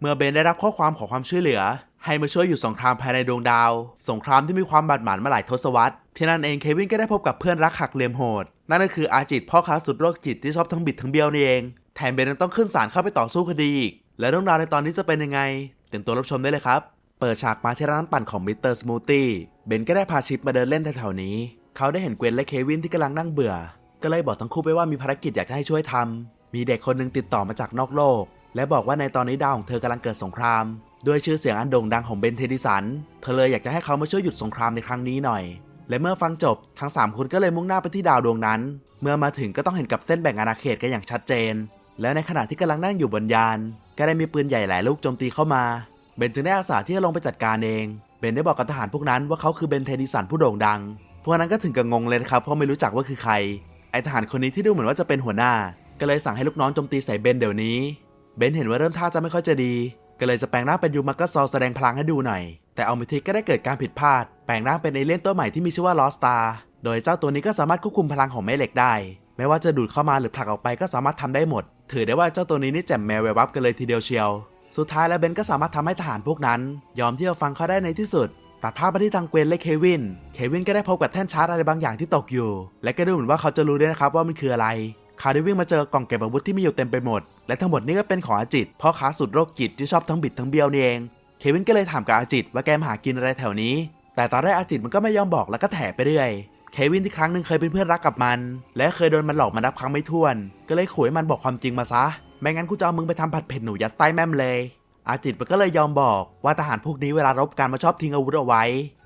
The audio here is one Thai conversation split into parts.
เมื่อเบนได้รับข้อความขอความช่วยเหลือ ให้มาช่วยหยุดสงครามภายในดวงดาว สงครามที่มีความบาดหมางมาหลายทศวรรษ ที่นั่นเองเควินก็ได้พบกับเพื่อนรักหักเหลี่ยมโหด นั่นก็คืออาจิตพ่อค้าสุดโรคจิตที่ชอบทั้งบิดทั้งเบี้ยวนี่เอง แถมเบนยังต้องขึ้นศาลเข้าไปต่อสู้คดีอีก และเรื่องราวในตอนนี้จะเป็นยังไง เตรียมตัวรับชมได้เลยครับ เปิดฉากมาที่ร้านปั่นของมิสเตอร์สมูทตี้เบนก็ได้พาชิปมาเดินเล่นแถวๆนี้ เขาได้เห็นเกวนและเควินที่กำลังนั่งเบื่อ ก็เลยบอกทั้งคู่ไปว่ามีภารกิจอยากจะให้ช่วยทำมีเด็กคนหนึ่งติดต่อมาจากนอกโลก และบอกว่าในตอนนี้ดาวของเธอกำลังเกิดสงคราม ด้วยชื่อเสียงอันโด่งดังของเบนเทดิสัน เธอเลยอยากจะให้เขามาช่วยหยุดสงครามในครั้งนี้หน่อย และเมื่อฟังจบทั้ง 3 คนก็เลยมุ่งหน้าไปที่ดาวดวงนั้น เมื่อมาถึงก็ต้องเห็นกับเส้นแบ่งอาณาเขตกันอย่างชัดเจน และในขณะที่กำลังนั่งอยู่บนยาน ก็ได้มีปืนใหญ่หลายลูกโจมตีเข้ามา เบนจึงได้อาสาที่จะลงไปจัดการเอง เบนได้บอกกับทหารพวกนั้นว่าเขาคือเบนเทดิสันผู้โด่งดัง พวกนั้นก็ถึงกับงงเลยครับเพราะไม่รู้จักว่าคือใคร ไอทหารคนนี้ที่ดูเหมือนว่าจะเป็นหัวหน้า ก็เลยสั่งให้ลูกน้องโจมตีใส่เบนเดี๋ยวนี้ เบนเห็นว่าเริ่มท่าจะไม่ค่อยจะดี ก็เลยจะแปลงร่างเป็นยูมักกะซอลแสดงพลังให้ดูหน่อย แต่เอามิทิกก็ได้เกิดการผิดพลาด แปลงร่างเป็นเอเลี่ยนตัวใหม่ที่มีชื่อว่าลอสตาโดยเจ้าตัวนี้ก็สามารถควบคุมพลังของแม่เหล็กได้ ไม่ว่าจะดูดเข้ามาหรือผลักออกไปก็สามารถทำได้หมด ถือได้ว่าเจ้าตัวนี้นี่แจ่มแมวแวบวับกันเลยทีเดียวเชียว สุดท้ายแล้วเบนก็สามารถทำให้ทหารพวกนั้น ยอมที่จะฟังเขาได้ในที่สุดตัดภาพมาที่ทางเกวนและเควิน เควินก็ได้พบกับแท่นชาร์จอะไรบางอย่างที่ตกอยู่ และก็ดูเหมือนว่าเขาจะรู้ด้วยนะครับว่ามันคืออะไร เขาได้วิ่งมาเจอกล่องเก็บอาวุธที่มีอยู่เต็มไปหมด และทั้งหมดนี้ก็เป็นของอาจิตพ่อค้าสุดโรคจิตที่ชอบทั้งบิดทั้งเบี้ยวนี่เอง เควินก็เลยถามกับอาจิตว่าแกมาหากินอะไรแถวนี้ แต่ตอนแรกอาจิตมันก็ไม่ยอมบอกแล้วก็แถไปเรื่อยเควินที่ครั้งหนึ่งเคยเป็นเพื่อนรักกับมัน และเคยโดนมันหลอกมานับครั้งไม่ถ้วน ก็เลยขู่ให้มันบอกความจริงมาซะไม่งั้นกูจะเอามึงไปทำผัดเผ็ดหนูยัดไส้แม่มเลย อาจิตมันก็เลยยอมบอกว่าทหารพวกนี้เวลารบกันมาชอบทิ้งอาวุธเอาไว้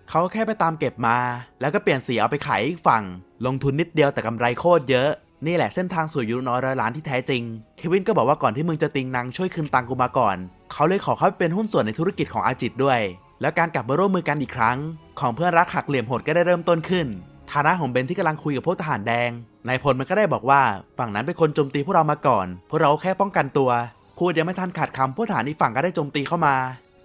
เขาแค่ไปตามเก็บมา แล้วก็เปลี่ยนสีเอาไปขายอีกฝั่ง ลงทุนนิดเดียวแต่กำไรโคตรเยอะ นี่แหละเส้นทางสู่ยูน้อยร้อยล้านที่แท้จริง เควินก็บอกว่าก่อนที่มึงจะติงนางช่วยคืนตังกูมาก่อน เขาเลยขอเข้าไปเป็นหุ้นส่วนในธุรกิจของอาจิตด้วย แล้วการกลับมาร่วมมือกันอีกครั้ง ของเพื่อนรักหักเหลี่ยมโหดก็ได้เริ่มต้นขึ้น ฐานะของเบนที่กำลังคุยกับพวกทหารแดง นายพลมันก็ได้บอกว่าฝั่งนั้นเป็นคนโจมตีพวกเรามาก่อน พวกเราแค่ป้องกันตัว พูดยังไม่ทันขาดคำพวกทหารอีกฝั่งก็ได้โจมตีเข้ามา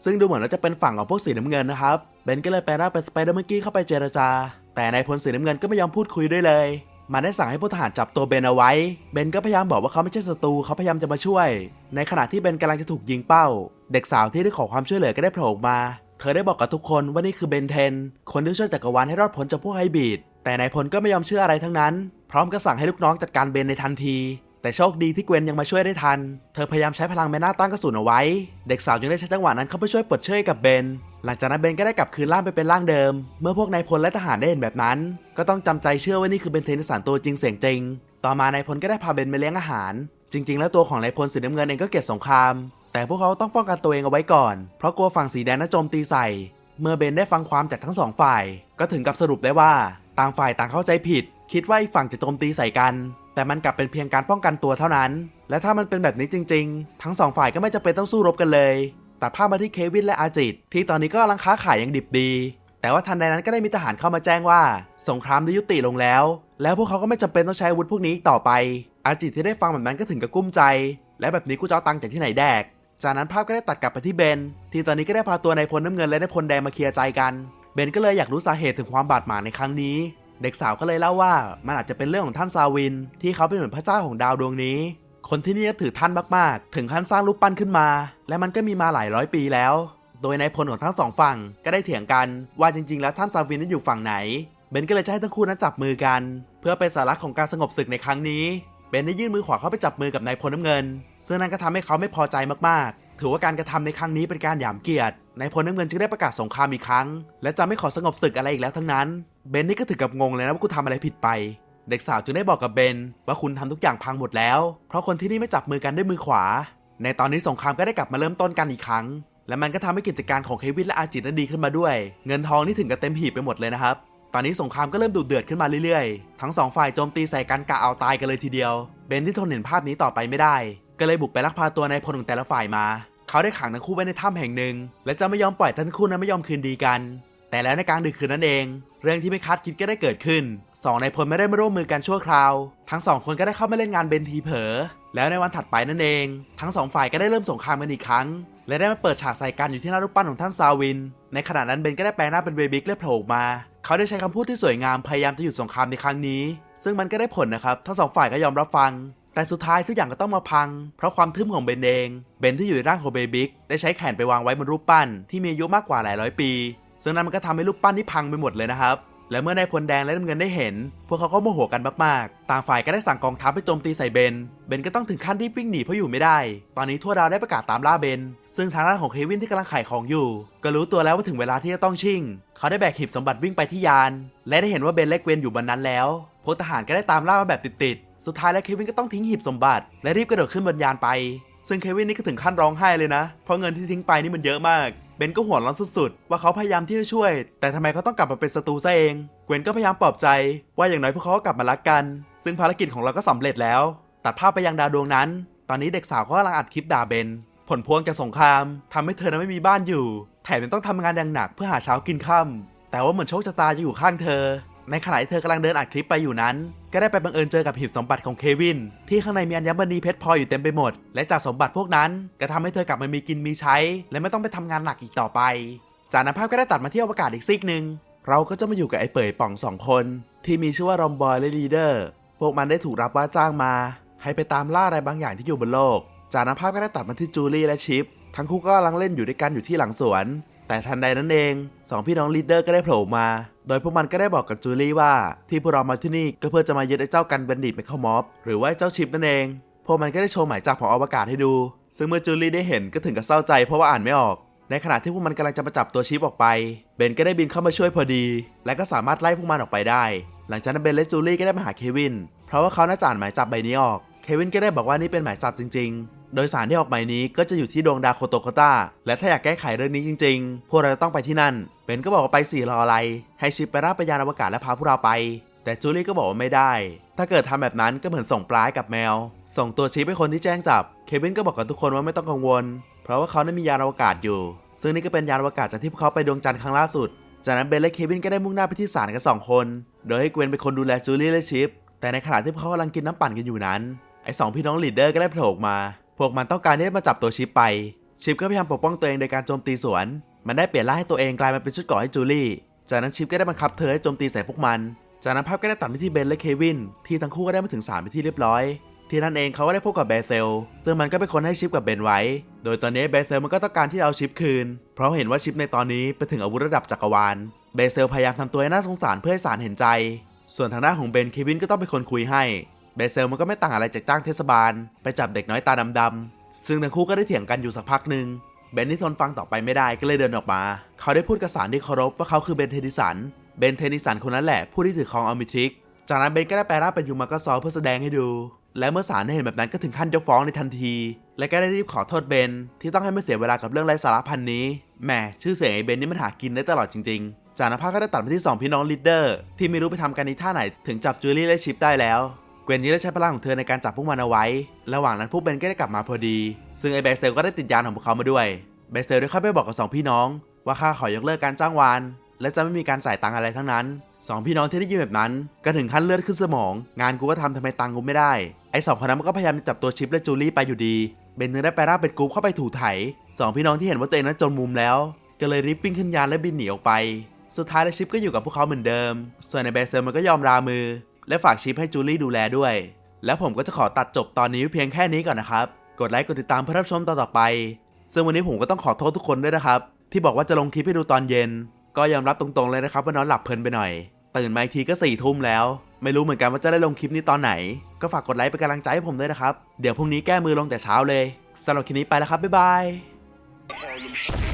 ซึ่งดูเหมือนว่าจะเป็นฝั่งของพวกสีน้ำเงินนะครับ เบนก็เลยไปร่างเป็นสไปเดอร์เมื่อกี้เข้าไปเจรจา แต่นายพลสีน้ำเงินก็ไม่ยอมพูดคุยด้วยเลย มันได้สั่งให้พวกทหารจับตัวเบนเอาไว้ เบนก็พยายามบอกว่าเขาไม่ใช่ศัตรูเขาพยายามจะมาช่วย ในขณะที่เบนกำลังจะถูกยิงเป้า เด็กสาวที่ได้ขอความช่วยเหลือก็ได้โผล่มา เธอได้บอกกับทุกคนว่านี่คือเบนเทน คนที่ช่วยจักรวาลให้รอดพ้นจากพวกไฮบริด แต่นายพลก็ไม่ยอมเชื่ออะไรทั้งนั้น พร้อมกับสั่งให้ลูกน้องจัดการเบนในทันทีแต่โชคดีที่เกวนยังมาช่วยได้ทัน เธอพยายามใช้พลังแม่นาตั้งกระสุนเอาไว้ เด็กสาวจึงได้ใช้จังหวะนั้นเข้าไปช่วยปลดเชยกับเบน หลังจากนั้นเบนก็ได้กลับคืนร่างไปเป็นร่างเดิม เมื่อพวกนายพลและทหารได้เห็นแบบนั้น ก็ต้องจำใจเชื่อว่านี่คือเบนเทนสันตัวจริงเสียงจริง ต่อมานายพลก็ได้พาเบนไปเลี้ยงอาหาร จริง ๆ แล้วตัวของนายพลสีน้ำเงินเองก็เกลียดสงคราม แต่พวกเขาต้องป้องกันตัวเองเอาไว้ก่อน เพราะกลัวฝั่งสีแดงน่าโจมตีใส่ เมื่อเบนได้ฟังความจากทั้งสองฝ่าย ก็ถึงกับสรุปได้ว่า ต่างฝ่ายต่างเข้าใจผิด คิดว่าอีกฝั่งจะโจมตีใส่กัน แต่มันกลับเป็นเพียงการป้องกันตัวเท่านั้น และถ้ามันเป็นแบบนี้จริง ๆ ทั้งสองฝ่ายก็ไม่จำเป็นต้องสู้รบกันเลย ตัดภาพมาที่เควินและอาจิต ที่ตอนนี้ก็กำลังค้าขายอย่างดิบดี แต่ว่าทันใดนั้นก็ได้มีทหารเข้ามาแจ้งว่า สงครามได้ยุติลงแล้ว แล้วพวกเขาก็ไม่จำเป็นต้องใช้อาวุธพวกนี้ต่อไป อาจิตที่ได้ฟังแบบนั้นก็ถึงกับกุ้มใจ และแบบนี้กูจะเอาตังค์จากที่ไหนแดก จากนั้นภาพก็ได้ตัดกลับไปที่เบน ที่ตอนนี้ก็ได้พาตัวนายพลน้ำเงินและนายพลแดงมาเคลียร์ใจกัน เบนก็เลยอยากรู้สาเหตุถึงความบาดหมางในครั้งนี้ เด็กสาวก็เลยเล่าว่า มันอาจจะเป็นเรื่องของท่านซาวิน ที่เขาเป็นเหมือนพระเจ้าของดาวดวงนี้ คนที่นี่นับถือท่านมากๆ ถึงขั้นสร้างรูปปั้นขึ้นมา และมันก็มีมาหลายร้อยปีแล้ว โดยนายพลของทั้งสองฝั่งก็ได้เถียงกันว่าจริงๆ แล้วท่านซาวินนั้นอยู่ฝั่งไหน เบนก็เลยจะให้ทั้งคู่นั้นจับมือกัน เพื่อเป็นสาระของการสงบศึกในครั้งนี้ เบนได้ยื่นมือขวาเข้าไปจับมือกับนายพลน้ำเงิน ซึ่งนั่นก็ทำให้เขาไม่พอใจมากๆ ถือว่าการกระทำในครั้งนี้เป็นการหยามเกียรติ นายพลน้ำเงินจึงได้ประกาศสงครามอีกครั้ง และจะไม่ขอสงบศึกอะไรอีกแล้วทั้งนั้น เบนนี่ก็ถึงกับงงเลยนะว่ากูทำอะไรผิดไป เด็กสาวจึงได้บอกกับเบนว่าคุณทำทุกอย่างพังหมดแล้ว เพราะคนที่นี่ไม่จับมือกันด้วยมือขวา ในตอนนี้สงครามก็ได้กลับมาเริ่มต้นกันอีกครั้ง และมันก็ทำให้กิจการของเควินและอาจิตนั้นดีขึ้นมาด้วย เงินทองนี่ถึงกับเต็มหีบไปหมดเลยนะครับ ตอนนี้สงครามก็เริ่มดุเดือดขึ้นมาเรื่อยๆ ทั้งสองฝ่ายโจมตีใส่กันกะเอาตายกันเลยทีเดียว เบนที่ทนเห็นภาพนี้ต่อไปไม่ได้ ก็เลยบุกไปลักพาตัวนายพลของแต่ละฝ่ายมา เขาได้ขังทั้งคู่ไว้ในถ้ำแห่งหนึ่ง และจะไม่ยอมปล่อยทั้งคู่นั้นไม่ยอมคืนดีกัน แต่แล้วในกลางดึกคืนนั้นเอง เรื่องที่ไม่คาดคิดก็ได้เกิดขึ้นสองนายพลไม่ได้มาร่วมมือกันชั่วคราว ทั้งสองคนก็ได้เข้ามาเล่นงานเบนทีเผลอแล้วในวันถัดไปนั่นเอง ทั้งสองฝ่ายก็ได้เริ่มสงครามกันอีกครั้ง และได้มาเปิดฉากใส่กันอยู่ที่หน้ารูปปั้นของท่านซาวิน ในขณะนั้นเบนก็ได้แปลงหน้าเป็นเบบิกและโผล่ออกมา เขาได้ใช้คำพูดที่สวยงามพยายามจะหยุดสงครามในครั้งนี้ ซึ่งมันก็ได้ผลนะครับ ทั้งสองฝ่ายก็ยอมรับฟัง แต่สุดท้ายทุกอย่างก็ต้องมาพัง เพราะความทึมของเบนเอง เบนที่อยู่ในร่างของเบบิกได้ใช้แขนไปวางไว้บนรูปปั้นที่มีอายุมากกว่าหลายร้อยปี ซึ่งนั้นมันก็ทำให้รูปปั้นที่พังไปหมดเลยนะครับ และเมื่อนายพลแดงและน้ำเงินได้เห็น พวกเขาก็โมโหกันมากๆ ต่างฝ่ายก็ได้สั่งกองทัพไปโจมตีใส่เบน เบนก็ต้องถึงขั้นรีบวิ่งหนีเพราะอยู่ไม่ได้ ตอนนี้ทั่วดาวได้ประกาศตามล่าเบน ซึ่งทางด้านของเควินที่กำลังขายของอยู่ ก็รู้ตัวแล้วว่าถึงเวลาที่จะต้องชิ่ง เขาได้แบกหีบสมบัติวิ่งไปที่ยาน และได้เห็นว่าเบนและเวนอยู่บนนั้นแล้วพวกทหารก็ได้ตามล่ามาแบบติดๆ สุดท้ายแล้วเควินก็ต้องทิ้งหีบสมบัติ และรีบกระโดดขึ้นบนยานไป ซึ่งเควินนี่ก็ถึงขั้นร้องไห้เลยนะ เพราะเงินที่ทิ้งไปนี่มันเยอะมาก เบนก็หัวร้อนสุดๆ ว่าเขาพยายามที่จะช่วย แต่ทำไมเขาต้องกลับมาเป็นศัตรูซะเอง เกวนก็พยายามปลอบใจ ว่าอย่างน้อยพวกเขาก็กลับมารักกัน ซึ่งภารกิจของเราก็สำเร็จแล้ว ตัดภาพไปยังดาวดวงนั้น ตอนนี้เด็กสาวเขากำลังอัดคลิปด่าเบน ผลพวงจากสงครามทำให้เธอนั้นไม่มีบ้านอยู่ แถมยังต้องทำงานอย่างหนักเพื่อหาเช้ากินค่ำแต่ว่าเหมือนโชคชะตาจะอยู่ข้างเธอ ในขณะที่เธอกำลังเดินอัดคลิปไปอยู่นั้น ก็ได้ไปบังเอิญเจอกับหีบสมบัติของเควิน ที่ข้างในมีอัญมณีเพชรพลอยอยู่เต็มไปหมด และจากสมบัติพวกนั้น ก็ทำให้เธอกลับมามีกินมีใช้ และไม่ต้องไปทำงานหนักอีกต่อไป จากนั้นภาพก็ได้ตัดมาที่อวกาศอีกซีกหนึ่งเราก็จะมาอยู่กับไอ้เป่ยป่องสองคน ที่มีชื่อว่ารอมบอยและลีเดอร์พวกมันได้ถูกรับว่าจ้างมา ให้ไปตามล่าอะไรบางอย่างที่อยู่บนโลก จากนั้นภาพก็ได้ตัดมาที่จูลี่และชิป ทั้งคู่ก็กำลังเล่นอยู่ด้วยกันอยู่ที่หลังสวน แต่ทันใดนั้นเองสองพี่น้องลีดเดอร์ก็ได้โผล่มา โดยพวกมันก็ได้บอกกับจูลี่ว่า ที่พวกเรามาที่นี่ก็เพื่อจะมายึดไอ้เจ้ากันบัณฑิตไปเข้าม็อบหรือว่าเจ้าชิปนั่นเอง พวกมันก็ได้โชว์หมายจับของอวกาศให้ดู ซึ่งเมื่อจูลี่ได้เห็นก็ถึงกับเศร้าใจเพราะว่าอ่านไม่ออก ในขณะที่พวกมันกำลังจะมาจับตัวชิปออกไป เบนก็ได้บินเข้ามาช่วยพอดี และก็สามารถไล่พวกมันออกไปได้ หลังจากนั้นเบนและจูลี่ก็ได้มาหาเควิน เพราะว่าเขาน่าจะอ่านหมายจับใบนี้ออก เควินก็ได้บอกว่านี่เป็นหมายจับจริงๆ โดยสารที่ออกหมายนี้ก็จะอยู่ที่ดวงดาวโคโตโคตาและถ้าอยากแก้ไขเรื่องนี้จริง ๆ พวกเราจะต้องไปที่นั่นเบนก็บอกว่าไปสี่รออะไร ให้ชิปไปรับไปยานอวกาศและพาพวกเราไป แต่จูลี่ก็บอกว่าไม่ได้ ถ้าเกิดทำแบบนั้นก็เหมือนส่งปลาให้กับแมว ส่งตัวชิปให้คนที่แจ้งจับ เควินก็บอกกับทุกคนว่าไม่ต้องกังวล เพราะว่าเขานั้มียานอวกาศอยู่ ซึ่งนี่ก็เป็นยานอวกาศจากที่พวกเขาไปดวงจันทร์ครั้งล่าสุด จากนั้นเบนและเควินก็ได้มุ่งหน้าไปที่ศาลกันสองคน โดยให้เกวนเป็นคนดูแลจูลี่และชิปแต่ในขณะที่พวกเขากำลังกินน้ำปั่นกันอยู่นั้นไอ้สองพี่น้องลีดเดอร์ก็ได้โผล่มา พวกมันต้องการที่จะมาจับตัวชิปไป ชิปก็พยายามปกป้องตัวเองโดยการโจมตีสวน มันได้เปลี่ยนร่างให้ตัวเองกลายมาเป็นชุดเกราะให้จูลี่ จากนั้นชิปก็ได้บังคับเธอให้โจมตีใส่พวกมัน จากนั้นภาพก็ได้ตัดไปที่เบนและเควิน ที่ทั้งคู่ก็ได้มาถึงศาลไปที่เรียบร้อย ที่นั่นเองเขาก็ได้พบกับเบเซล ซึ่งมันก็เป็นคนให้ชิปกับเบนไว้ โดยตอนนี้เบเซลมันก็ต้องการที่จะเอาชิปคืน เพราะเห็นว่าชิปในตอนนี้ไปถึงอาวุธระดับจักรวาล เบเซลพยายามทำตัวให้น่าสงสารเพื่อให้ศาลเห็นใจ ส่วนทางด้านของเบนเควินก็ต้องเป็นคนคุยให้ เบเซลมันก็ไม่ต่างอะไรจากจ้างเทศบาล ไปจับเด็กน้อยตาดำๆซึ่งทั้งคู่ก็ได้เถียงกันอยู่สักพักหนึ่งเบนที่ทนฟังต่อไปไม่ได้ก็เลยเดินออกมา เขาได้พูดกับสารที่เคารพว่าเขาคือเบนเทนิสัน เบนเทนิสันคนนั้นแหละผู้ที่ถือครองอัลมิทริก จากนั้นเบนก็ได้แปลร่างเป็นยูมากาซอเพื่อแสดงให้ดู และเมื่อศาลได้เห็นแบบนั้นก็ถึงขั้นยกฟ้องในทันที และก็ได้รีบขอโทษเบนที่ต้องให้ไม่เสียเวลากับเรื่องไร้สาระพันนี้ แหมชื่อเสียงไอ้เบนนี่มันหากินได้ตลอดจริงๆ จากนั้นภาพก็ได้ตัดไปที่สองพี่น้องลีดเดอร์ที่ไม่รู้ไปทำกันในท่าไหนถึงจับจูลี่และชิปได้แล้ว เกวนนี้ได้ใช้พลังของเธอในการจับพวกมันเอาไว้ ระหว่างนั้นพวกเบนก็ได้กลับมาพอดี ซึ่งไอ้เบเซลก็ได้ติดยานของพวกเขามาด้วย เบเซลได้เข้าไปบอกกับสองพี่น้อง ว่าข้าขอยกเลิกการจ้างวาน และจะไม่มีการจ่ายตังค์อะไรทั้งนั้นสองพี่น้องที่ได้ยินแบบนั้น ก็ถึงขั้นเลือดขึ้นสมอง งานกูก็ทำทำไมตังค์กูไม่ได้ ไอ้สองคนนั้นมันก็พยายามจับตัวชิปและจูลี่ไปอยู่ดี เบนจึงได้ไปร่าเป็นกรุ๊ปเข้าไปถูไถสองพี่น้องที่เห็นว่าตัวเองนั้นจนมุมแล้ว ก็เลยรีบปิ้งขึ้นยานและบินหนีออกไป สุดท้ายแล้วชิปก็อยู่กับพวกเขาเหมือนเดิม ส่วนในเบเซลมันก็ยอมรามือ และฝากชิปให้จูลี่ดูแลด้วย แล้วผมก็จะขอตัดจบตอนนี้เพียงแค่นี้ก่อนนะครับ กดไลค์กดติดตามเพื่อรับชมตอนต่อไป ซึ่งวันนี้ผมก็ต้องขอโทษทุกคนด้วยนะครับ ที่บอกว่าจะลงคลิปให้ดูตอนเย็น ก็ยอมรับตรงๆเลยนะครับว่านอนหลับเพลินไปหน่อย ตื่นมาอีกทีก็สี่ทุ่มแล้ว ไม่รู้เหมือนกันว่าจะได้ลงคลิปนี้ตอนไหน ก็ฝากกดไลค์เป็นกำลังใจให้ผมด้วยนะครับ เดี๋ยวพรุ่งนี้แก้มือลงแต่เช้าเลยสำหรับคลิปนี้ไปแล้วครับบ๊ายบาย